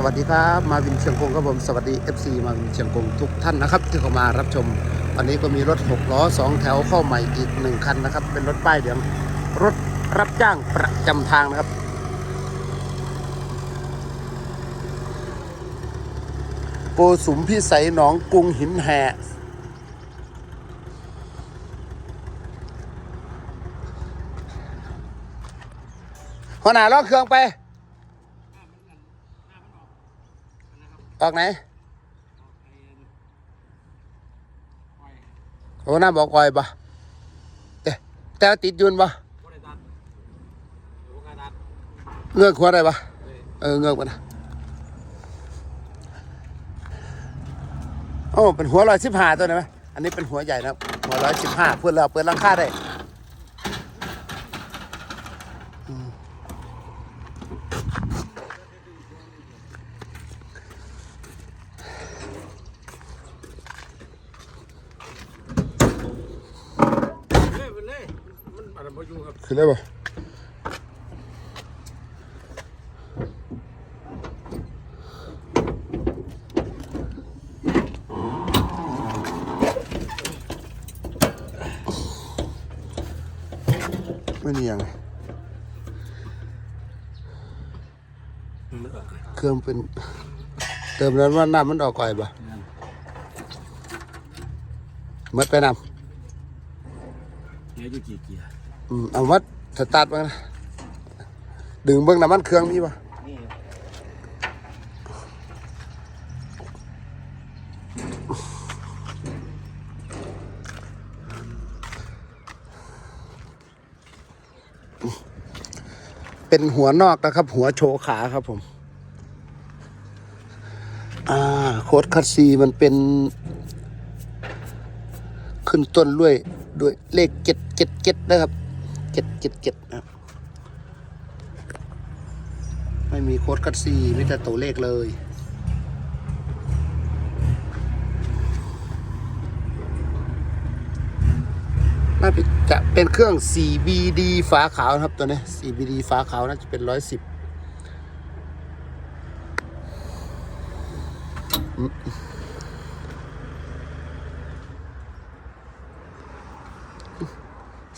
สวัสดีครับมาวินเชียงกงครับผมสวัสดี FC มาวินเชียงกงทุกท่านนะครับ ที่เข้ามารับชมวันนี้ก็มีรถ 6 ล้อ 2 แถวเข้าใหม่อีก 1 คันนะครับ เป็นรถป้ายเหลืองรถรับจ้างประจำทางนะครับ โกสุมพิสัยหนองกรุงหินแห่หัวหน้าล็อกเครื่องไป ออกไหนโอ้น้าบอกอ่อยปะเอ๊ะแต่ว่าติดยุนปะเงือกหัวอะไรปะเออเงือกมันะโอ้เป็นหัวร้อยสิบห้าตัวนะไหมอันนี้เป็นหัวใหญ่นะหัวร้อยสิบห้าเพื่อนเราเปิดราคาได้อืม เล่นไปเลยมันอะไร มาอยู่ได้ปะไม่นียังเครื่องเป็น เติมนั้นว่าน้ำมันออกก่อยปะมัดไปน้เนี้ยอยู่กี่เกียร์ อืมเอามัดสตาร์ทบ้างนะดึงเบิ้งน้ำมันเครื่องนี่ปะเป็นหัวนอกนะครับ หัวโชว์ขาครับผม อ่า โค้ดคัตซีมันเป็น ขึ้นต้นด้วย ด้วยเลขเจ็ดเจ็ดเจ็ดนะครับ เจ็ดเจ็ดเจ็ดนะครับไม่มีโค้ดคัตซีมีแต่ตัวเลขเลย น่าจะเป็นเครื่อง 4BD ฝาขาวนะครับตัวนี้ 4BD ฝาขาวน่าจะเป็น 110อืม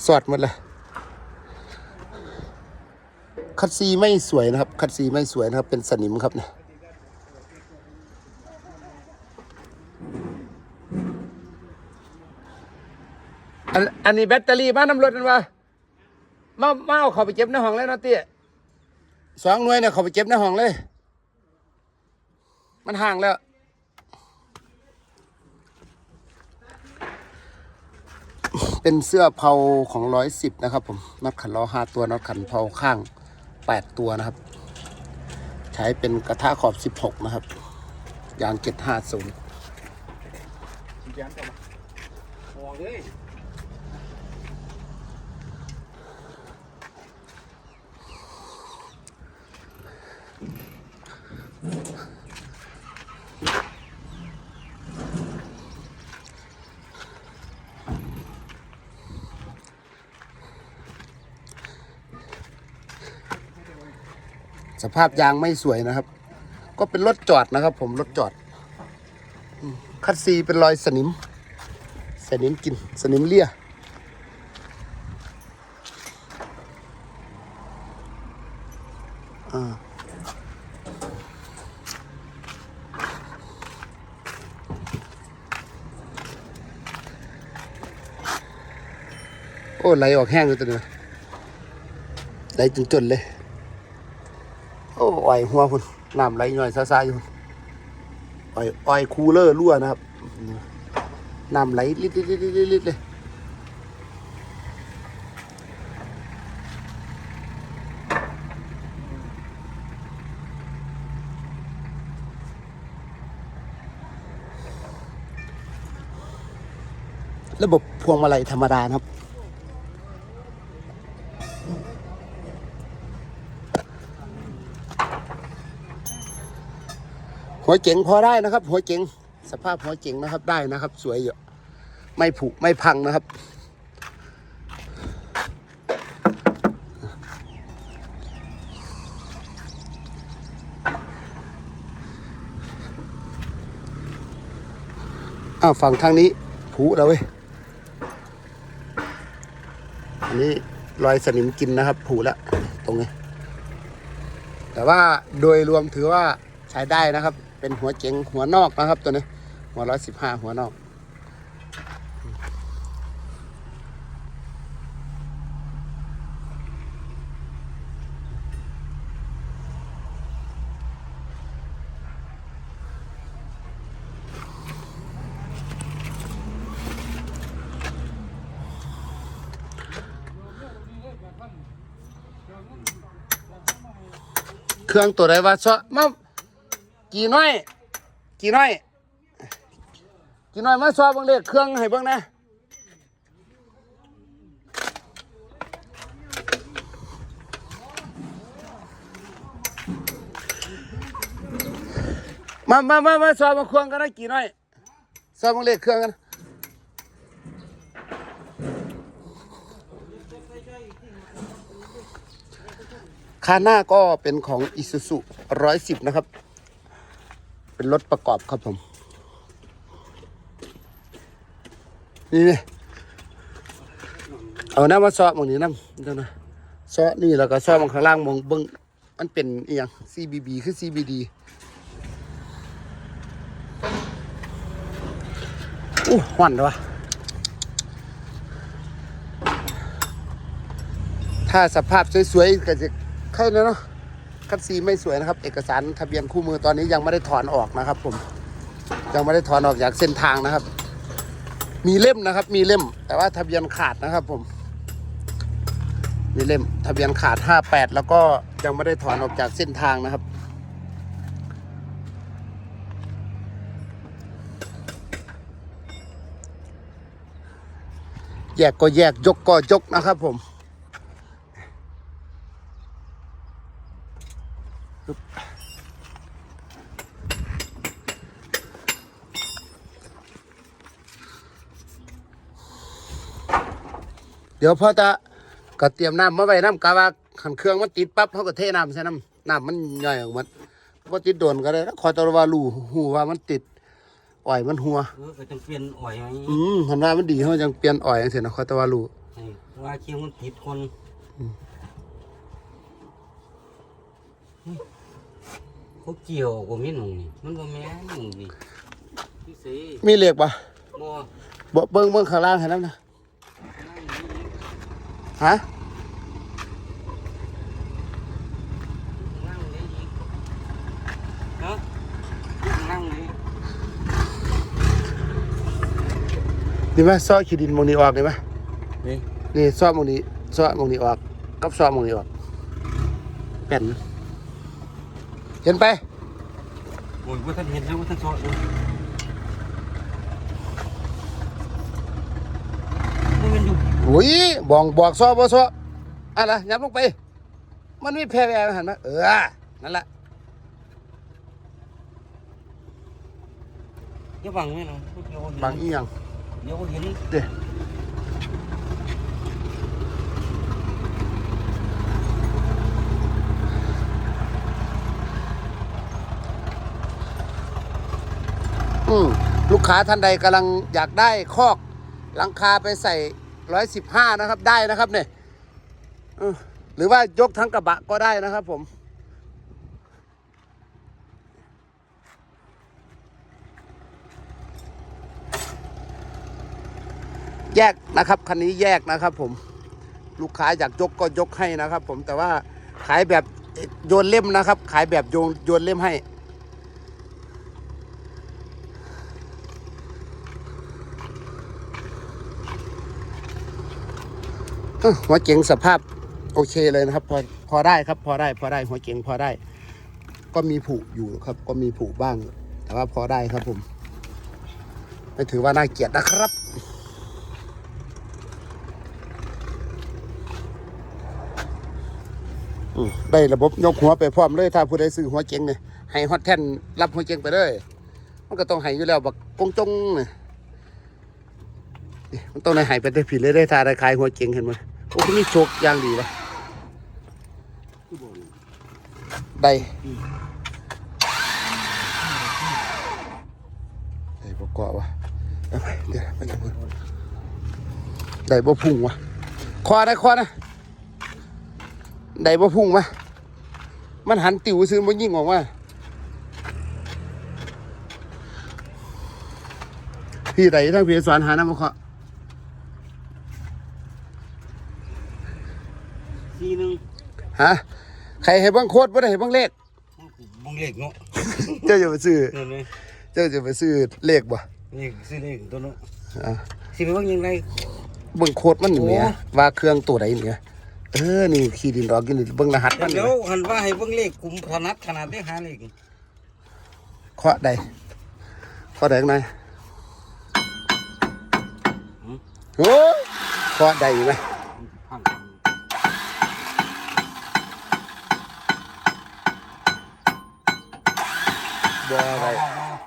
สอดหมดเลย คัดซีไม่สวยนะครับ คัดซีไม่สวยนะครับ เป็นสนิมครับเนี่ยอันอันนี้แบตเตอรี่บ้านน้ำรถนั่นวะมามาเอาเขาไปเก็บในห้องเลยเนาะเตี้ยสองหน่วยเนี่ยเขาไปเก็บในห้องเลย มันห่างแล้ว เป็นเสื้อเผาของร้อยสิบนะครับผมน็อตขันล้อห้าตัวน็อตขันเผาข้าง แปดตัวนะครับ ใช้เป็นกระทะขอบสิบหกนะครับ ยางเจ็ดห้าศูนย์กี่แกนต่อมาออกเลย สภาพยางไม่สวยนะครับ ก็เป็นรถจอดนะครับ ผมรถจอด คัดซีเป็นรอยสนิม สนิมกิน สนิมเลี่ยอ่าโอ้ไหลออกแห้งเลยตัวนี้ไหลจนจนๆเลย อ้อ่อยหัวคุณน้ำไหลย่อยซ่าๆอยู่อ่อยอ่อยคูลเลอร์รั่วนะครับน้ำไหลลิดลิดลิดลิดลิดเลยระบบพวงมาลัยธรรมดานะครับ หัวเจ๋งพอได้นะครับ หัวเจ๋งสภาพหัวเจ๋งนะครับได้นะครับ สวยเยอะไม่ผุไม่พังนะครับ อ้าวฝั่งทางนี้ผุแล้วเว้ยอันนี้รอยสนิมกินนะครับ ผูแล้วตรงนี้ แต่ว่าโดยรวมถือว่าใช้ได้นะครับ เป็นหัวเจ๋งหัวนอกนะครับตัวนี้ หัวร้อยสิบห้าหัวนอก เครื่องตัวใดว่าซะมา กี่น้อย กี่น้อย กี่น้อยมาซอเบิ่งเลขเครื่องให้เบิ่งนะมามามามาซอมาเครื่องกันนะกี่น้อยซอเบิ่งเลขเครื่องกันคาหน้าก็เป็นของ Isuzu 110 นะครับ เป็นรถประกอบครับผม นี่นี่เอาน้ำมาซอมองนี้น้ำเจ้านะซอนี่แล้วก็ซอมองข้างล่างมองเบิ้งมันเป็นอีหยัง CBB คือ CBD อู้หวันเลยวะถ้าสภาพสวยๆก็จะใช่แล้วเนาะ คัดซีไม่สวยนะครับ เอกสารทะเบียนคู่มือตอนนี้ยังไม่ได้ถอนออกนะครับ ผม ยังไม่ได้ถอนออกจากเส้นทางนะครับ มีเล่มนะครับ มีเล่ม แต่ว่าทะเบียนขาดนะครับ ผม มีเล่ม ทะเบียนขาด 58 แล้วก็ยังไม่ได้ถอนออกจากเส้นทางนะครับแยกก็แยกยกก็ยกนะครับผม เดี๋ยวพอจะก็เตรียมน้ำมาไว้น้ำกะว่าขันเครื่องมันติดปั๊บเขาก็เทน้ำใส่น้ำน้ำมันย่อยออกหมันว่าติดโดนก็ได้แล้วคอยตะว่ารูหูว่ามันติดอ่อยมันหัวเออก็จังเปลี่ยนอ่อยไว้อืมหันว่ามันดีเขาจังเปลี่ยนอ่อยจังเสียนะคอยตะว่ารูให้ว่าคิวมันติดคนเขาเกี่ยวกับมีหนุ่งนี่มันบ่แม่นหนุ่งนี่พี่สิมีเหล็กปะบ่บ่เบิ้งเบิ้งข้างล่างเห็นแล้วนะ ฮะนั่งเลยอีกเนาะนั่งเลยนี่ไหมซ้อขีดินหมองนี้ออกนี่ไหมนี่นี่ซ้อหมองนี้ซ้อหมองนี้ออกกับซ้อหมองนี้ออกแป่นเห็นไปโอ้ยว่าท่านเห็นแล้วว่าท่านซอยเลยนี่ มันอยู่อุ้ยบอกบอกซ้อบ่ซ้ออะไรยับลงไป มันมีแพร่แววหันมาเออ นั่นแหละอย่าบังแม่เนาะเดี๋ยวเห็นบางอีหยังเดี๋ยวเห็นเด้อืมลูกค้าท่านใดกำลังอยากได้คอกหลังคาไปใส่ ร้อยสิบห้านะครับได้นะครับเนี่ยหรือว่ายกทั้งกระบะก็ได้นะครับผมแยกนะครับคันนี้แยกนะครับผมลูกค้าอยากยกก็ยกให้นะครับ ผมแต่ว่าขายแบบโยนเล่มนะครับ ขายแบบโยนโยนเล่มให้ เอ้อ หัวเก๋งสภาพโอเคเลยนะครับ พอพอได้ครับ พอได้พอได้หัวเก๋งพอได้ ก็มีผุอยู่ครับ ก็มีผุบ้าง แต่ว่าพอได้ครับผม ไม่ถือว่าน่าเกลียดนะครับได้ระบบยกหัวไปพร้อมเลยถ้าผู้ใดซื้อหัวเก๋งเนี่ยให้ฮอตแทนรับหัวเก๋งไปเลยมันก็ต้องให้อยู่แล้วบักกงจงเนี่ยมันต้องในหายไปได้ผิดเลยได้ทาได้ขายหัวเก๋งเห็นไหม โอ้คุณนี่โชคยางดีเลยได้ได้ประกอบวะเอาไปเดี๋ยวไปจับมือได้บ่พุ่งวะคอได้คอนะได้บ่พุ่งวะมันหันติวซื้อมันยิ่งออกมาพี่ไดทั้งพี่สอนหาน้ำมะเคา ทีหนึงฮะใครให้เบ้างโคตรบ่ได้ให้เบ้างเลข บงเลขเนาะเจ้าจะไปซื้อ นั่นเลยเจ้าจะไปซื้อเลขบ่นี่ซื้อเลขตัวเนาะอะสิไปเบิ่งยังไง เบิ่งโคตรมันเนี่ยโอ้ ว่าเครื่องตัวใดเนี่ยเออนี่ขี้ดินดอกกินนี่เบิ่งรหัสมันเดี๋เนี่ยยวหันว่าให้เบิ่งเลขกลุ่มถนัดขนาดได้หาเลขเคาะใดเคาะใดข้างในโอ้ยเคาะใดอยู่ไหม บ่ใด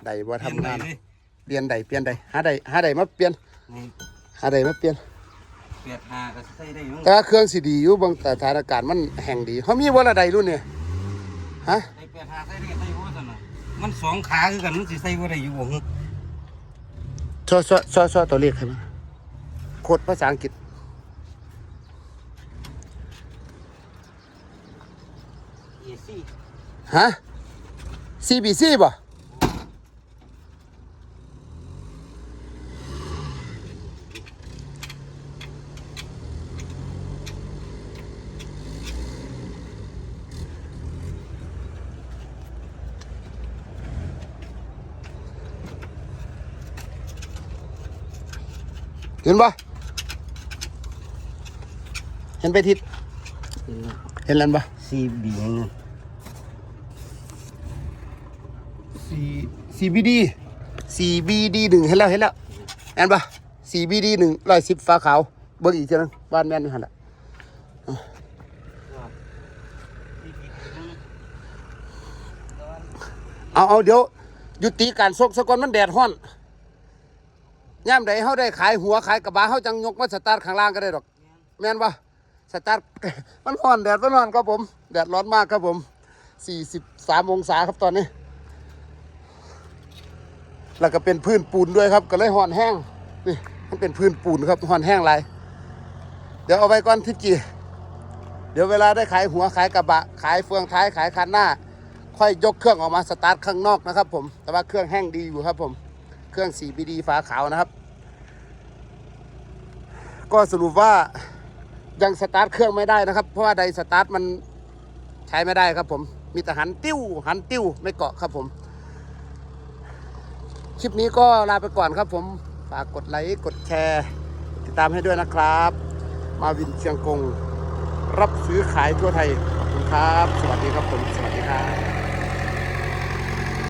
ใดบ่ทำงานเลยเปลี่ยนใดเปลี่ยนใดหาใดหาใดมาเปลี่ยนนี่หาใดมาเปลี่ยนเปียดหาก็ใส่ได้อยู่แต่ว่าเครื่องสิดีอยู่บางแต่สถานการณ์มันแห่งดีเขามีบ่ละใดรุ่นเนี่ยฮะไอ้เปียดหาใส่ได้ใส่บ่ซั่นน่ะมันสองขาคือกันมันสิใส่บ่ได้อยู่บ่ฮึซอซอซอซอตัวเลขให้มาโคตรภาษาอังกฤษเอซี่ฮะ CBC บ่เห็นบ่เห็นไปทิศเห็นแล้วบ่ซีบีนั่น CBD CBD หนึ่งเห็นแล้วเห็นแล้วแอนปะ CBD หนึ่งร้อยสิบฟ้าขาว เบิ่งอีกทีนึงบ้านแม่นอยู่หันละเอาเอาเดี๋ยวยุติการซกสะกอนมันแดดห้อนย่ามใดเฮาได้ขายหัวขายกระบะเฮาจังยกมาสตาร์ทข้างล่างก็ได้ดอก แม่นปะสตาร์ทมันร้อนแดดมันร้อนครับผม แดดร้อนมากครับผม 43 องศาครับตอนนี้ แล้วก็เป็นพื้นปูนด้วยครับ ก็เลยห่อนแห้งนี่มันเป็นพื้นปูนครับห่อนแห้งไรเดี๋ยวเอาไว้ก่อนทิศจีเดี๋ยวเวลาได้ขายหัวขายกระบะ ขายเฟืองท้ายขายคันหน้า ค่อยยกเครื่องออกมาสตาร์ทข้างนอกนะครับ ผม แต่ว่าเครื่องแห้งดีอยู่ครับ ผม เครื่อง 4BD ฝาขาวนะครับ ก็สรุปว่ายังสตาร์ทเครื่องไม่ได้นะครับ เพราะว่าไดสตาร์ทมันใช้ไม่ได้ครับผม มีแต่หันติ้วหันติ้วไม่เกาะครับผม ลิปนี้ก็ลาไปก่อนครับผม ฝากกดไลค์ กดแชร์ ติดตามให้ด้วยนะครับ มาวินเชียงกง รับซื้อขายทั่วไทย ขอบคุณครับ สวัสดีครับผม สวัสดีครับ